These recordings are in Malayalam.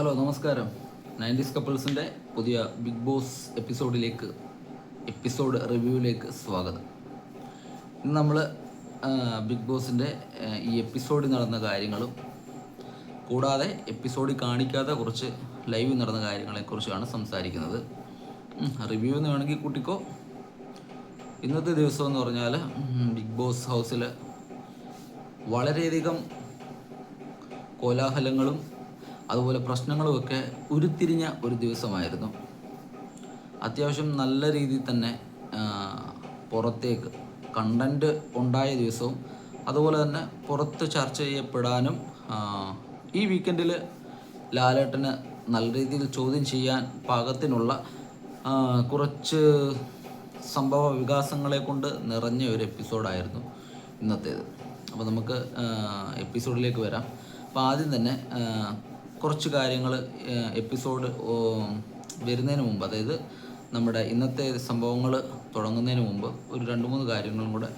ഹലോ നമസ്കാരം. നയന്റീസ് കപ്പിൾസിന്റെ പുതിയ ബിഗ് ബോസ് എപ്പിസോഡിലേക്ക് എപ്പിസോഡ് റിവ്യൂവിലേക്ക് സ്വാഗതം. ഇന്ന് നമ്മൾ ബിഗ് ബോസിന്റെ ഈ എപ്പിസോഡിൽ നടന്ന കാര്യങ്ങളും കൂടാതെ എപ്പിസോഡിൽ കാണിക്കാത്ത കുറച്ച് ലൈവ് നടന്ന കാര്യങ്ങളെക്കുറിച്ചാണ് സംസാരിക്കുന്നത്. റിവ്യൂ എന്ന് വേണമെങ്കിൽ കൂട്ടിക്കോ. ഇന്നത്തെ ദിവസം എന്ന് പറഞ്ഞാൽ ബിഗ് ബോസ് ഹൗസിൽ വളരെയധികം കോലാഹലങ്ങളും അതുപോലെ പ്രശ്നങ്ങളുമൊക്കെ ഉരുത്തിരിഞ്ഞ ഒരു ദിവസമായിരുന്നു. അത്യാവശ്യം നല്ല രീതിയിൽ തന്നെ പുറത്തേക്ക് കണ്ടന്റ് ഉണ്ടായ ദിവസവും അതുപോലെ തന്നെ പുറത്ത് ചർച്ച ചെയ്യപ്പെടാനും ഈ വീക്കെൻഡിൽ ലാലേട്ടന് നല്ല രീതിയിൽ ചോദ്യം ചെയ്യാൻ പാകത്തിനുള്ള കുറച്ച് സംഭവ വികാസങ്ങളെ കൊണ്ട് നിറഞ്ഞ ഒരു എപ്പിസോഡായിരുന്നു ഇന്നത്തേത്. അപ്പോൾ നമുക്ക് എപ്പിസോഡിലേക്ക് വരാം. അപ്പോൾ ആദ്യം തന്നെ കുറച്ച് കാര്യങ്ങൾ എപ്പിസോഡ് വരുന്നതിന് മുമ്പ് അതായത് നമ്മുടെ ഇന്നത്തെ സംഭവങ്ങൾ തുടങ്ങുന്നതിന് മുമ്പ് ഒരു രണ്ട് മൂന്ന് കാര്യങ്ങളും കൂടെ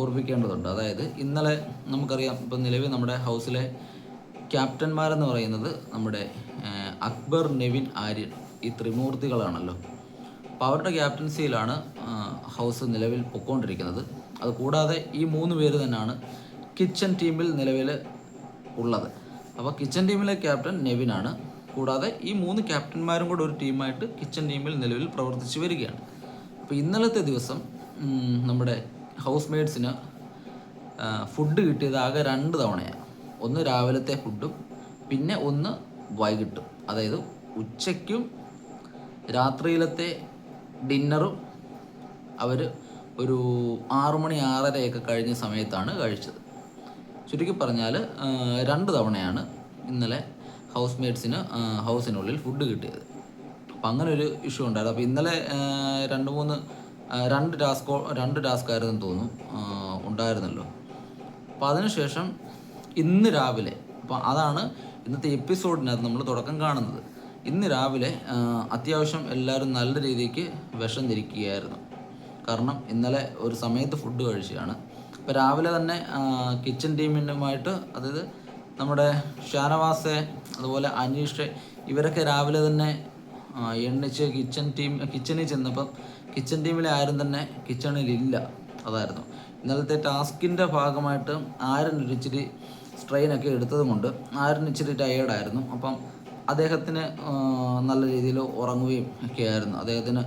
ഓർമ്മിക്കേണ്ടതുണ്ട്. അതായത് ഇന്നലെ നമുക്കറിയാം ഇപ്പം നിലവിൽ നമ്മുടെ ഹൗസിലെ ക്യാപ്റ്റന്മാരെന്ന് പറയുന്നത് നമ്മുടെ അക്ബർ നെവിൻ ആര്യൻ ഈ ത്രിമൂർത്തികളാണല്ലോ. അപ്പോൾ അവരുടെ ക്യാപ്റ്റൻസിയിലാണ് ഹൗസ് നിലവിൽ പൊക്കോണ്ടിരിക്കുന്നത്. അതുകൂടാതെ ഈ മൂന്ന് പേര് തന്നെയാണ് കിച്ചൺ ടീമിൽ നിലവിൽ ഉള്ളത്. അപ്പോൾ കിച്ചൺ ടീമിലെ ക്യാപ്റ്റൻ നെവിനാണ് കൂടാതെ ഈ മൂന്ന് ക്യാപ്റ്റന്മാരും കൂടെ ഒരു ടീമായിട്ട് കിച്ചൺ ടീമിൽ നിലവിൽ പ്രവർത്തിച്ചു വരികയാണ്. അപ്പോൾ ഇന്നലത്തെ ദിവസം നമ്മുടെ ഹൗസ് മെയ്ഡ്സിന് ഫുഡ് കിട്ടിയത് ആകെ രണ്ട് തവണയാണ്. ഒന്ന് രാവിലത്തെ ഫുഡും പിന്നെ ഒന്ന് വൈകിട്ടും. അതായത് ഉച്ചയ്ക്കും രാത്രിയിലത്തെ ഡിന്നറും അവർ ഒരു ആറു മണി ആറരയൊക്കെ കഴിഞ്ഞ സമയത്താണ് കഴിച്ചത്. ചുരുക്കി പറഞ്ഞാൽ രണ്ട് തവണയാണ് ഇന്നലെ ഹൗസ് മേറ്റ്സിന് ഹൗസിനുള്ളിൽ ഫുഡ് കിട്ടിയത്. അപ്പം അങ്ങനെ ഒരു ഇഷ്യൂ ഉണ്ടായിരുന്നു അപ്പോൾ ഇന്നലെ രണ്ട് മൂന്ന് രണ്ട് ടാസ്കോ രണ്ട് ടാസ്ക് ആയിരുന്നു തോന്നുന്നു ഉണ്ടായിരുന്നല്ലോ. അപ്പോൾ അതിനുശേഷം ഇന്ന് രാവിലെ അപ്പോൾ അതാണ് ഇന്നത്തെ എപ്പിസോഡിനകത്ത് നമ്മൾ തുടക്കം കാണുന്നത്. ഇന്ന് രാവിലെ അത്യാവശ്യം എല്ലാവരും നല്ല രീതിക്ക് വിഷം ധരിക്കുകയായിരുന്നു കാരണം ഇന്നലെ ഒരു സമയത്ത് ഫുഡ് കഴിച്ചതാണ്. അപ്പോൾ രാവിലെ തന്നെ കിച്ചൺ ടീമിനുമായിട്ട് അതായത് നമ്മുടെ ഷാനവാസെ അതുപോലെ അനീഷ് ഇവരൊക്കെ രാവിലെ തന്നെ എണ്ണിച്ച് കിച്ചൺ ടീം കിച്ചണിൽ ചെന്നപ്പം കിച്ചൺ ടീമിലെ ആരും തന്നെ കിച്ചണിലില്ല അതായിരുന്നു. ഇന്നലത്തെ ടാസ്കിന്റെ ഭാഗമായിട്ട് ആരൻ ഇച്ചിരി സ്ട്രെയിനൊക്കെ എടുത്തത് കൊണ്ട് ആരൻ ഇച്ചിരി ടയേർഡായിരുന്നു അപ്പം അദ്ദേഹത്തിന് നല്ല രീതിയിൽ ഉറങ്ങുകയും ഒക്കെ ആയിരുന്നു. അദ്ദേഹത്തിന്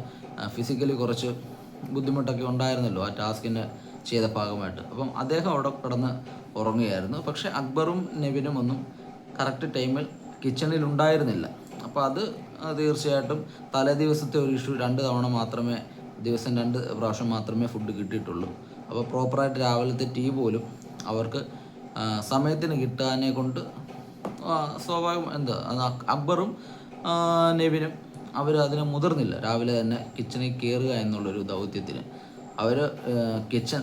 ഫിസിക്കലി കുറച്ച് ബുദ്ധിമുട്ടൊക്കെ ഉണ്ടായിരുന്നല്ലോ ആ ടാസ്കിന് ചെയ്ത ഭാഗമായിട്ട്. അപ്പം അദ്ദേഹം അവിടെ കിടന്ന് ഉറങ്ങുകയായിരുന്നു. പക്ഷേ അക്ബറും നെവിനും ഒന്നും കറക്റ്റ് ടൈമിൽ കിച്ചണിൽ ഉണ്ടായിരുന്നില്ല. അപ്പോൾ അത് തീർച്ചയായിട്ടും തലേ ദിവസത്തെ ഒരു ഇഷ്യൂ രണ്ട് തവണ മാത്രമേ ദിവസം രണ്ട് പ്രാവശ്യം മാത്രമേ ഫുഡ് കിട്ടിയിട്ടുള്ളൂ. അപ്പോൾ പ്രോപ്പറായിട്ട് രാവിലത്തെ ടീ പോലും അവർക്ക് സമയത്തിന് കിട്ടാനെ കൊണ്ട് സ്വാഭാവികം എന്താ അക്ബറും നെവിനും അവർ അതിനെ മുതിർന്നില്ല. രാവിലെ തന്നെ കിച്ചണിൽ കയറുക എന്നുള്ളൊരു ദൗത്യത്തിന്. അവർ കിച്ചൺ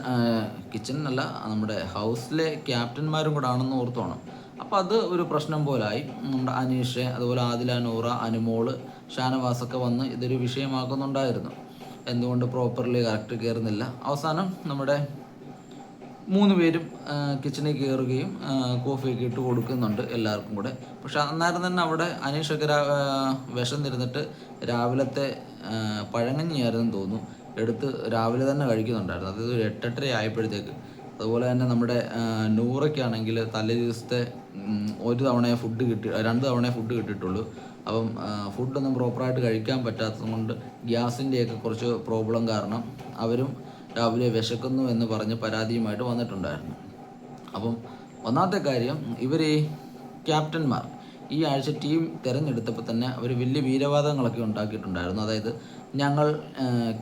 കിച്ചൺ അല്ല നമ്മുടെ ഹൗസിലെ ക്യാപ്റ്റന്മാരും കൂടെ ആണെന്ന് ഓർത്തോണം അപ്പോൾ അത് ഒരു പ്രശ്നം പോലായി. നമ്മുടെ അനീഷ് അതുപോലെ ആദില നൂറ അനുമോൾ ഷാനവാസൊക്കെ വന്ന് ഇതൊരു വിഷയമാക്കുന്നുണ്ടായിരുന്നു. എന്തുകൊണ്ട് പ്രോപ്പർലി കറക്റ്റ് കയറുന്നില്ല അവസാനം നമ്മുടെ മൂന്ന് പേരും കിച്ചണിൽ കയറുകയും കോഫിയൊക്കെ ഇട്ട് കൊടുക്കുന്നുണ്ട് എല്ലാവർക്കും കൂടെ. പക്ഷെ അന്നേരം തന്നെ അവിടെ അനീഷൊക്കെ വിഷം തിരുന്നിട്ട് രാവിലത്തെ പഴങ്ങഞ്ഞിയായിരുന്നു തോന്നുന്നു. എടുത്ത് രാവിലെ തന്നെ കഴിക്കുന്നുണ്ടായിരുന്നു. അതായത് ഒരു എട്ടെട്ടര ആയപ്പോഴത്തേക്ക്. അതുപോലെ തന്നെ നമ്മുടെ നൂറയ്ക്കാണെങ്കിൽ തലേ ദിവസത്തെ ഒരു തവണയെ ഫുഡ് കിട്ടി രണ്ട് തവണയെ ഫുഡ് കിട്ടിയിട്ടുള്ളൂ. അപ്പം ഫുഡൊന്നും പ്രോപ്പറായിട്ട് കഴിക്കാൻ പറ്റാത്തത് കൊണ്ട് ഗ്യാസിന്റെയൊക്കെ കുറച്ച് പ്രോബ്ലം കാരണം അവരും രാവിലെ വിശക്കുന്നു എന്ന് പറഞ്ഞ് പരാതിയുമായിട്ട് വന്നിട്ടുണ്ടായിരുന്നു. അപ്പം ഒന്നാമത്തെ കാര്യം ഇവർ ഈ ക്യാപ്റ്റന്മാർ ഈ ആഴ്ച ടീം തിരഞ്ഞെടുത്തപ്പോൾ തന്നെ അവർ വലിയ വീരവാദങ്ങളൊക്കെ ഉണ്ടാക്കിയിട്ടുണ്ടായിരുന്നു. അതായത് ഞങ്ങൾ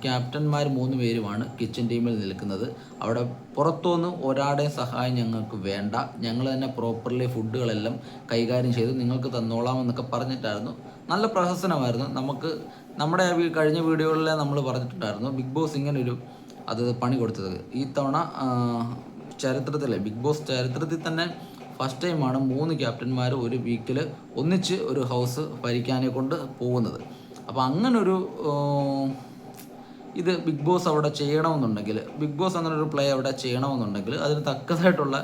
ക്യാപ്റ്റന്മാർ മൂന്ന് പേരുമാണ് കിച്ചൺ ടീമിൽ നിൽക്കുന്നത്. അവിടെ പുറത്തുനിന്ന് ഒരാളുടെയും സഹായം ഞങ്ങൾക്ക് വേണ്ട. ഞങ്ങൾ തന്നെ പ്രോപ്പർലി ഫുഡുകളെല്ലാം കൈകാര്യം ചെയ്ത്. നിങ്ങൾക്ക് തന്നോളാം എന്നൊക്കെ പറഞ്ഞിട്ടായിരുന്നു. നല്ല പ്രഹസനമായിരുന്നു. നമുക്ക് നമ്മുടെ കഴിഞ്ഞ വീഡിയോകളിൽ നമ്മൾ പറഞ്ഞിട്ടുണ്ടായിരുന്നു. ബിഗ് ബോസ് ഇങ്ങനെ ഒരു അത് പണി കൊടുത്തത്. ഈ തവണ ചരിത്രത്തിലെ ബിഗ് ബോസ് ചരിത്രത്തിൽ തന്നെ ഫസ്റ്റ് ടൈമാണ് മൂന്ന് ക്യാപ്റ്റന്മാർ ഒരു വീക്കിൽ ഒന്നിച്ച് ഒരു ഹൗസ് ഭരിക്കാനെ കൊണ്ട് പോകുന്നത്. അപ്പോൾ അങ്ങനൊരു ഇത് ബിഗ് ബോസ് അവിടെ ചെയ്യണമെന്നുണ്ടെങ്കിൽ ബിഗ് ബോസ് അങ്ങനെ ഒരു പ്ലേ അവിടെ ചെയ്യണമെന്നുണ്ടെങ്കിൽ അതിന് തക്കതായിട്ടുള്ള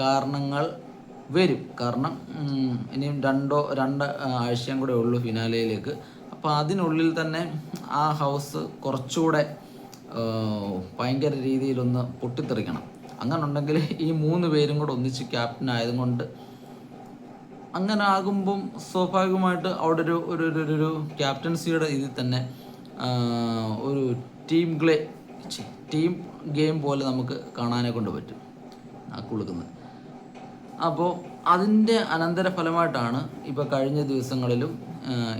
കാരണങ്ങൾ വരും. കാരണം ഇനിയും രണ്ടോ രണ്ട് ആഴ്ചയും കൂടെ ഉള്ളൂ ഫിനാലയിലേക്ക്. അപ്പോൾ അതിനുള്ളിൽ തന്നെ ആ ഹൗസ് കുറച്ചുകൂടെ ഭയങ്കര രീതിയിലൊന്ന് പൊട്ടിത്തെറിക്കണം. അങ്ങനെ ഉണ്ടെങ്കിൽ ഈ മൂന്ന് പേരും കൂടെ ഒന്നിച്ച് ക്യാപ്റ്റൻ ആയതുകൊണ്ട് അങ്ങനെ ആകുമ്പം സ്വാഭാവികമായിട്ട് അവിടെ ഒരു ഒരു ഒരു ക്യാപ്റ്റൻസിയുടെ ഇതിൽ തന്നെ ഒരു ടീം ഗ്ലേ ടീം ഗെയിം പോലെ നമുക്ക് കാണാനെ കൊണ്ട് പറ്റും ആ കുളുക്കുന്നത് അപ്പോൾ അതിന്റെ അനന്തരഫലമായിട്ടാണ് ഇപ്പോൾ കഴിഞ്ഞ ദിവസങ്ങളിലും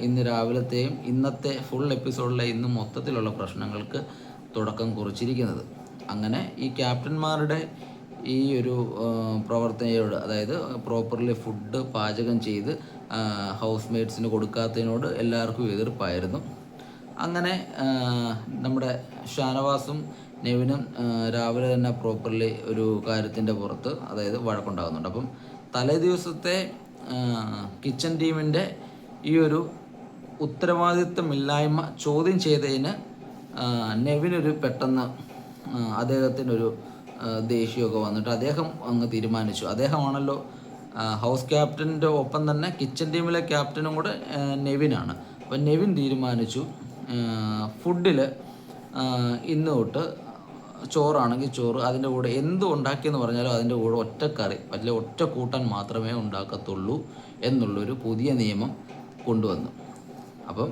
ഇന്ന് രാവിലത്തെയും ഇന്നത്തെ ഫുൾ എപ്പിസോഡിലെ ഇന്ന് മൊത്തത്തിലുള്ള പ്രശ്നങ്ങൾക്ക് തുടക്കം കുറിച്ചിരിക്കുന്നത്. അങ്ങനെ ഈ ക്യാപ്റ്റന്മാരുടെ ഈ ഒരു പ്രവർത്തനയോട് അതായത് പ്രോപ്പർലി ഫുഡ് പാചകം ചെയ്ത് ഹൗസ് മേറ്റ്സിന് കൊടുക്കാത്തതിനോട് എല്ലാവർക്കും എതിർപ്പായിരുന്നു. അങ്ങനെ നമ്മുടെ ഷാനവാസും നെവിനും രാവിലെ തന്നെ പ്രോപ്പർലി ഒരു കാര്യത്തിന്റെ പുറത്ത് അതായത് വഴക്കുണ്ടാകുന്നുണ്ട്. അപ്പം തലേ ദിവസത്തെ കിച്ചൺ ടീമിന്റെ ഈ ഒരു ഉത്തരവാദിത്വമില്ലായ്മ ചോദ്യം ചെയ്തതിന് നെവിനൊരു പെട്ടെന്ന് അദ്ദേഹത്തിനൊരു ദേഷ്യമൊക്കെ വന്നിട്ട് അദ്ദേഹം അങ്ങ് തീരുമാനിച്ചു. അദ്ദേഹമാണല്ലോ ഹൗസ് ക്യാപ്റ്റന്റെ ഒപ്പം തന്നെ കിച്ചൺ ടീമിലെ ക്യാപ്റ്റനും കൂടെ നെവിനാണ് അപ്പം നെവിൻ തീരുമാനിച്ചു ഫുഡിൽ ഇന്ന് തൊട്ട് ചോറാണെങ്കിൽ ചോറ് അതിന്റെ കൂടെ എന്ത് ഉണ്ടാക്കിയെന്ന് പറഞ്ഞാലും അതിന്റെ കൂടെ ഒറ്റക്കറി കറി അല്ലെ ഒറ്റ കൂട്ടാൻ മാത്രമേ ഉണ്ടാക്കത്തുള്ളൂ എന്നുള്ളൊരു പുതിയ നിയമം കൊണ്ടുവന്നു. അപ്പം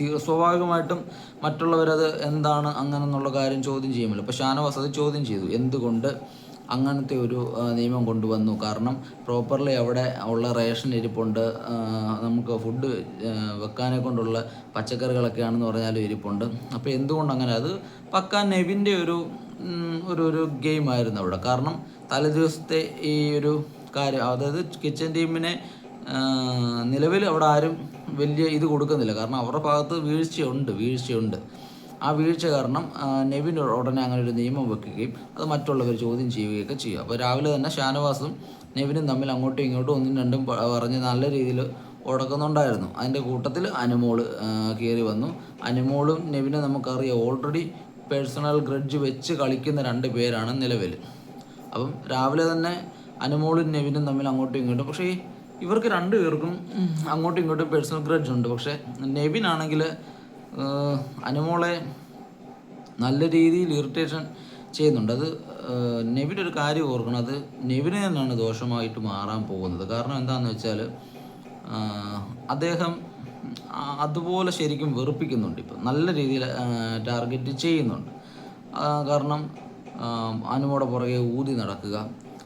സ്വാഭാവികമായിട്ടും മറ്റുള്ളവരത് എന്താണ് അങ്ങനെ എന്നുള്ള കാര്യം ചോദ്യം ചെയ്യുമല്ലോ. അപ്പോൾ ഷാനവാസ് അത് ചോദ്യം ചെയ്തു. എന്തുകൊണ്ട് അങ്ങനത്തെ ഒരു നിയമം കൊണ്ടുവന്നു? കാരണം പ്രോപ്പർലി അവിടെ ഉള്ള റേഷൻ ഇരിപ്പുണ്ട്. നമുക്ക് ഫുഡ് വെക്കാനെ കൊണ്ടുള്ള പച്ചക്കറികളൊക്കെയാണെന്ന് പറഞ്ഞാലും ഇരിപ്പുണ്ട്. അപ്പോൾ എന്തുകൊണ്ട് അങ്ങനെ? അത് പക്ക നെവിന്റെ ഒരു ഒരു ഒരു ഗെയിമായിരുന്നു അവിടെ. കാരണം തലേദിവസത്തെ ഈ ഒരു കാര്യം അതായത് കിച്ചൺ ടീമിനെ നിലവിൽ അവിടെ ആരും വലിയ ഇത് കൊടുക്കുന്നില്ല. കാരണം അവരുടെ ഭാഗത്ത് വീഴ്ചയുണ്ട് വീഴ്ചയുണ്ട്. ആ വീഴ്ച കാരണം നെവിൻ ഉടനെ അങ്ങനെ ഒരു നിയമം വെക്കുകയും അത് മറ്റുള്ളവർ ചോദ്യം ചെയ്യുകയൊക്കെ ചെയ്യും. അപ്പോൾ രാവിലെ തന്നെ ഷാനവാസും നെവിനും തമ്മിൽ അങ്ങോട്ടും ഇങ്ങോട്ടും ഒന്നും രണ്ടും പറഞ്ഞ് നല്ല രീതിയിൽ ഉടക്കുന്നുണ്ടായിരുന്നു. അതിന്റെ കൂട്ടത്തിൽ അനുമോൾ കയറി വന്നു. അനുമോളും നെവിനും നമുക്കറിയാം ഓൾറെഡി പേഴ്സണൽ ഗ്രഡ്ജ് വെച്ച് കളിക്കുന്ന രണ്ട് പേരാണ് നിലവിൽ. അപ്പം രാവിലെ തന്നെ അനുമോളും നെവിനും തമ്മിൽ അങ്ങോട്ടും ഇങ്ങോട്ടും പക്ഷേ ഇവർക്ക് രണ്ടു പേർക്കും അങ്ങോട്ടും ഇങ്ങോട്ടും പേഴ്സണൽ ഗ്രഡ്ജ് ഉണ്ട്. പക്ഷെ നെവിൻ ആണെങ്കിൽ അനുമോളെ നല്ല രീതിയിൽ ഇറിറ്റേഷൻ ചെയ്യുന്നുണ്ട്. അത് നെവിൻ ഒരു കാര്യം ഓർക്കണം. അത് നെവിന് തന്നെയാണ് ദോഷമായിട്ട് മാറാൻ പോകുന്നത്. കാരണം എന്താണെന്ന് വെച്ചാൽ അദ്ദേഹം അതുപോലെ ശരിക്കും വെറുപ്പിക്കുന്നുണ്ട് ഇപ്പം. നല്ല രീതിയിൽ ടാർഗറ്റ് ചെയ്യുന്നുണ്ട്. കാരണം അനുമോടെ പുറകെ ഊതി നടക്കുക.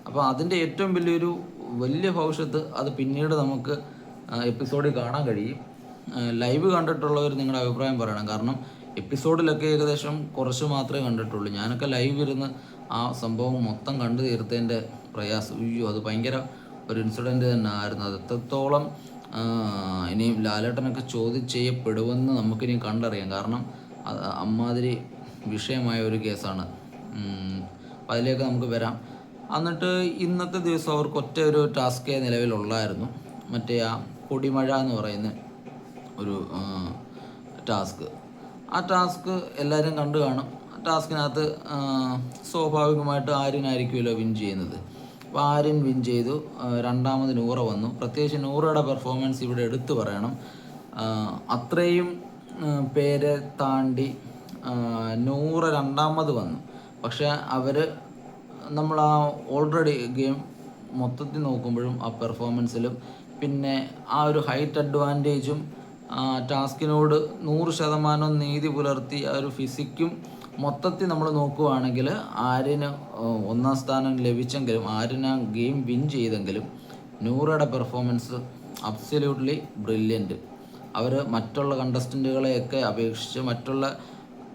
അപ്പോൾ അതിന്റെ ഏറ്റവും വലിയൊരു വലിയ ഭവിഷ്യത്ത് അത് പിന്നീട് നമുക്ക് എപ്പിസോഡിൽ കാണാൻ കഴിയും. ലൈവ് കണ്ടിട്ടുള്ളവർ നിങ്ങളുടെ അഭിപ്രായം പറയണം. കാരണം എപ്പിസോഡിലൊക്കെ ഏകദേശം കുറച്ച് മാത്രമേ കണ്ടിട്ടുള്ളൂ. ഞാനൊക്കെ ലൈവ് ഇരുന്ന് ആ സംഭവം മൊത്തം കണ്ടു തീർത്തതിന്റെ പ്രയാസം. അയ്യോ അത് ഭയങ്കര ഒരു ഇൻസിഡന്റ് തന്നെ ആയിരുന്നു. അത് എത്രത്തോളം ഇനിയും ലാലേട്ടനൊക്കെ ചോദ്യം ചെയ്യപ്പെടുമെന്ന് നമുക്കിനി കണ്ടറിയാം. കാരണം അമ്മാതിരി വിഷയമായ ഒരു കേസാണ്. അതിലേക്ക് നമുക്ക് വരാം. എന്നിട്ട് ഇന്നത്തെ ദിവസം അവർക്ക് ഒറ്റ ഒരു ടാസ്കേ നിലവിലുള്ളായിരുന്നു. മറ്റേ ആ പൊടിമഴ എന്ന് പറയുന്ന ഒരു ടാസ്ക്. ആ ടാസ്ക് എല്ലാവരും കണ്ടു കാണും. ടാസ്കിനകത്ത് സ്വാഭാവികമായിട്ട് ആര്യനായിരിക്കുമല്ലോ വിൻ ചെയ്യുന്നത്. അപ്പോൾ ആര്യൻ വിൻ ചെയ്തു. രണ്ടാമത് നൂറ വന്നു. പ്രത്യേകിച്ച് നൂറയുടെ പെർഫോമൻസ് ഇവിടെ എടുത്തു പറയണം. അത്രയും പേരെ താണ്ടി നൂറ രണ്ടാമത് വന്നു. പക്ഷേ അവർ നമ്മൾ ആ ഓൾറെഡി ഗെയിം മൊത്തത്തിൽ നോക്കുമ്പോഴും ആ പെർഫോമൻസിലും പിന്നെ ആ ഒരു ഹൈറ്റ് അഡ്വാന്റേജും ടാസ്കിനോട് നൂറ് ശതമാനം നീതി പുലർത്തി ആ ഒരു ഫിസിക്കും മൊത്തത്തിൽ നമ്മൾ നോക്കുവാണെങ്കിൽ ആര്യന് ഒന്നാം സ്ഥാനം ലഭിച്ചെങ്കിലും ആര്യന് ആ ഗെയിം വിൻ ചെയ്തെങ്കിലും നൂറയുടെ പെർഫോമൻസ് അബ്സല്യൂട്ട്ലി ബ്രില്യന്റ് അവർ മറ്റുള്ള കണ്ടസ്റ്റന്റുകളെയൊക്കെ അപേക്ഷിച്ച് മറ്റുള്ള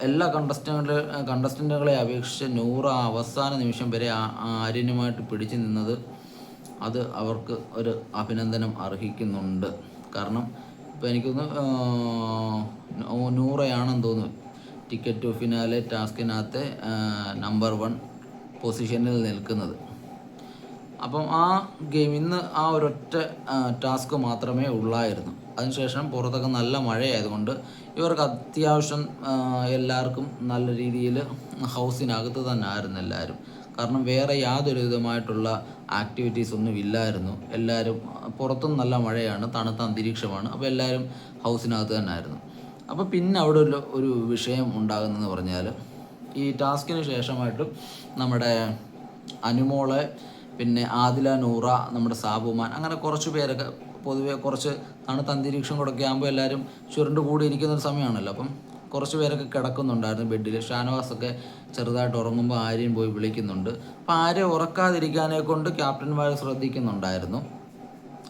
എല്ലാ കണ്ടസ്റ്റന്റ് കണ്ടസ്റ്റന്റുകളെ അപേക്ഷിച്ച് നൂറ് അവസാന നിമിഷം വരെ ആര്യനുമായിട്ട് പിടിച്ചു നിന്നത് അത് അവർക്ക് ഒരു അഭിനന്ദനം അർഹിക്കുന്നുണ്ട്. കാരണം ഇപ്പോൾ എനിക്കൊന്ന് നൂറയാണെന്ന് തോന്നുന്നു. ടിക്കറ്റ് ടു ഫിനാലെ ടാസ്കിനകത്തെ നമ്പർ വൺ പൊസിഷനിൽ നിൽക്കുന്നത്. അപ്പം ആ ഗെയിം ഇന്ന് ആ ഒരൊറ്റ ടാസ്ക് മാത്രമേ ഉള്ളായിരുന്നു. അതിനുശേഷം പുറത്തൊക്കെ നല്ല മഴയായതുകൊണ്ട് ഇവർക്ക് അത്യാവശ്യം എല്ലാവർക്കും നല്ല രീതിയിൽ ഹൗസിനകത്ത് തന്നെ ആയിരുന്നു എല്ലാവരും. കാരണം വേറെ യാതൊരു വിധമായിട്ടുള്ള ആക്ടിവിറ്റീസ് ഒന്നും ഇല്ലായിരുന്നു. എല്ലാവരും പുറത്തും നല്ല മഴയാണ് തണുത്ത അന്തരീക്ഷമാണ്. അപ്പോൾ എല്ലാവരും ഹൗസിനകത്ത് തന്നെ ആയിരുന്നു. അപ്പോൾ പിന്നെ അവിടെ ഒരു ഒരു വിഷയം ഉണ്ടാകുന്നതെന്ന് പറഞ്ഞാൽ ഈ ടാസ്കിന് ശേഷമായിട്ട് നമ്മുടെ അനുമോളെ പിന്നെ ആദില നൂറ നമ്മുടെ സാബുമാൻ അങ്ങനെ കുറച്ച് പേരൊക്കെ പൊതുവെ കുറച്ച് തണുത്ത അന്തരീക്ഷം കൂടെ ആകുമ്പോൾ എല്ലാവരും ചുരുണ്ട് കൂടി ഇരിക്കുന്ന ഒരു സമയമാണല്ലോ. അപ്പം കുറച്ച് പേരൊക്കെ കിടക്കുന്നുണ്ടായിരുന്നു ബെഡിൽ ഷാനവാസൊക്കെ ചെറുതായിട്ട് ഉറങ്ങുമ്പോൾ ആരെയും പോയി വിളിക്കുന്നുണ്ട്. അപ്പോൾ ആരെ ഉറക്കാതിരിക്കാനെ കൊണ്ട് ക്യാപ്റ്റന്മാർ ശ്രദ്ധിക്കുന്നുണ്ടായിരുന്നു.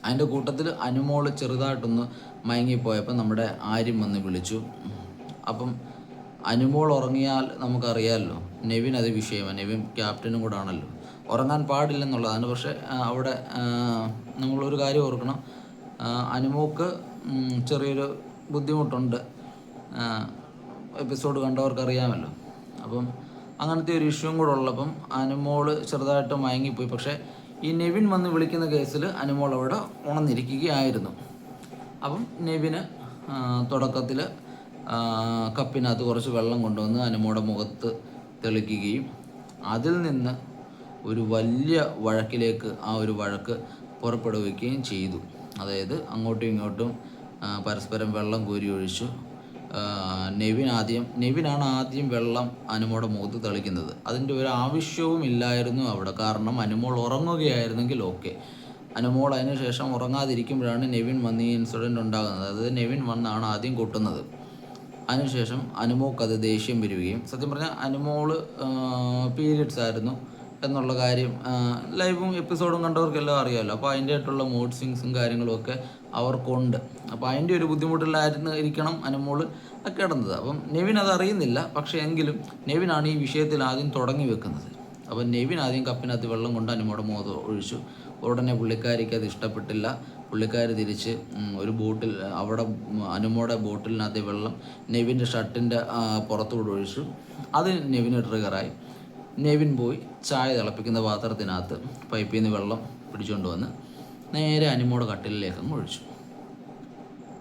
അതിന്റെ കൂട്ടത്തിൽ അനുമോൾ ചെറുതായിട്ടൊന്ന് മയങ്ങിപ്പോയപ്പോൾ നമ്മുടെ ആര്യം വന്ന് വിളിച്ചു. അപ്പം അനുമോൾ ഉറങ്ങിയാൽ നമുക്കറിയാമല്ലോ നെവിൻ അത് വിഷയമാണ് നെവിൻ ക്യാപ്റ്റനും കൂടെ ആണല്ലോ. ഉറങ്ങാൻ പാടില്ലെന്നുള്ളതാണ്. പക്ഷേ അവിടെ നമ്മളൊരു കാര്യം ഓർക്കണം. അനുമോക്ക് ചെറിയൊരു ബുദ്ധിമുട്ടുണ്ട്. എപ്പിസോഡ് കണ്ടവർക്കറിയാമല്ലോ. അപ്പം അങ്ങനത്തെ ഒരു ഇഷ്യൂവും കൂടെ ഉള്ളപ്പം അനുമോൾ ചെറുതായിട്ട് മയങ്ങിപ്പോയി. പക്ഷേ ഈ നെവിൻ വന്ന് വിളിക്കുന്ന കേസിൽ അനുമോൾ അവിടെ ഉണർന്നിരിക്കുകയായിരുന്നു. അപ്പം നെവിന് തുടക്കത്തിൽ കപ്പിനകത്ത് കുറച്ച് വെള്ളം കൊണ്ടുവന്ന് അനുമോടെ മുഖത്ത് തെളിക്കുകയും അതിൽ നിന്ന് ഒരു വലിയ വഴക്കിലേക്ക് ആ ഒരു വഴക്ക് പുറപ്പെടുവിക്കുകയും ചെയ്തു. അതായത് അങ്ങോട്ടും ഇങ്ങോട്ടും പരസ്പരം വെള്ളം കോരി ഒഴിച്ചു. നെവിൻ ആദ്യം നെവിനാണ് ആദ്യം വെള്ളം അനുമോടെ മുഖത്ത് തെളിക്കുന്നത്. അതിന്റെ ഒരു ആവശ്യവും ഇല്ലായിരുന്നു അവിടെ. കാരണം അനുമോൾ ഉറങ്ങുകയായിരുന്നെങ്കിൽ ഓക്കെ. അനുമോൾ അതിന് ശേഷം ഉറങ്ങാതിരിക്കുമ്പോഴാണ് നെവിൻ വന്ന് ഈ ഇൻസിഡന്റ് ഉണ്ടാകുന്നത്. അതായത് നെവിൻ വന്നാണ് ആദ്യം കൊട്ടുന്നത്. അതിനുശേഷം അനുമോക്ക് അത് ദേഷ്യം വരികയും സത്യം പറഞ്ഞാൽ അനുമോൾ പീരിയഡ്സ് ആയിരുന്നു. എന്നുള്ള കാര്യം ലൈവും എപ്പിസോഡും കണ്ടവർക്കെല്ലാം അറിയാമല്ലോ അപ്പോൾ അതിന്റെ ആയിട്ടുള്ള മൂഡ് സ്വിങ്സും കാര്യങ്ങളും ഒക്കെ അവർക്കുണ്ട്. അപ്പോൾ അതിന്റെ ഒരു ബുദ്ധിമുട്ടിലായിരുന്നു ഇരിക്കണം അനുമോൾ കിടന്നത്. അപ്പം നെവിൻ അത് അറിയുന്നില്ല. പക്ഷേ എങ്കിലും നെവിനാണ് ഈ വിഷയത്തിൽ ആദ്യം തുടങ്ങി വെക്കുന്നത്. അപ്പം നെവിൻ ആദ്യം കപ്പിനകത്ത് വെള്ളം കൊണ്ട് അനുമോടെ മുഖത്ത് ഒഴിച്ചു. ഉടനെ പുള്ളിക്കാരിക്ക് അത് ഇഷ്ടപ്പെട്ടില്ല. പുള്ളിക്കാർ തിരിച്ച് ഒരു ബോട്ടിൽ അവിടെ അനുമോടെ ബോട്ടിലിനകത്ത് വെള്ളം നെവിന്റെ ഷർട്ടിന്റെ പുറത്തുകൂടെ ഒഴിച്ചു. അത് നെവിന് ട്രിഗറായി. നെവിൻ പോയി ചായ തിളപ്പിക്കുന്ന പാത്രത്തിനകത്ത് പൈപ്പിൽ നിന്ന് വെള്ളം പിടിച്ചുകൊണ്ട് വന്ന് നേരെ അനുമോടെ കട്ടിലിലേക്ക് അങ്ങ് ഒഴിച്ചു.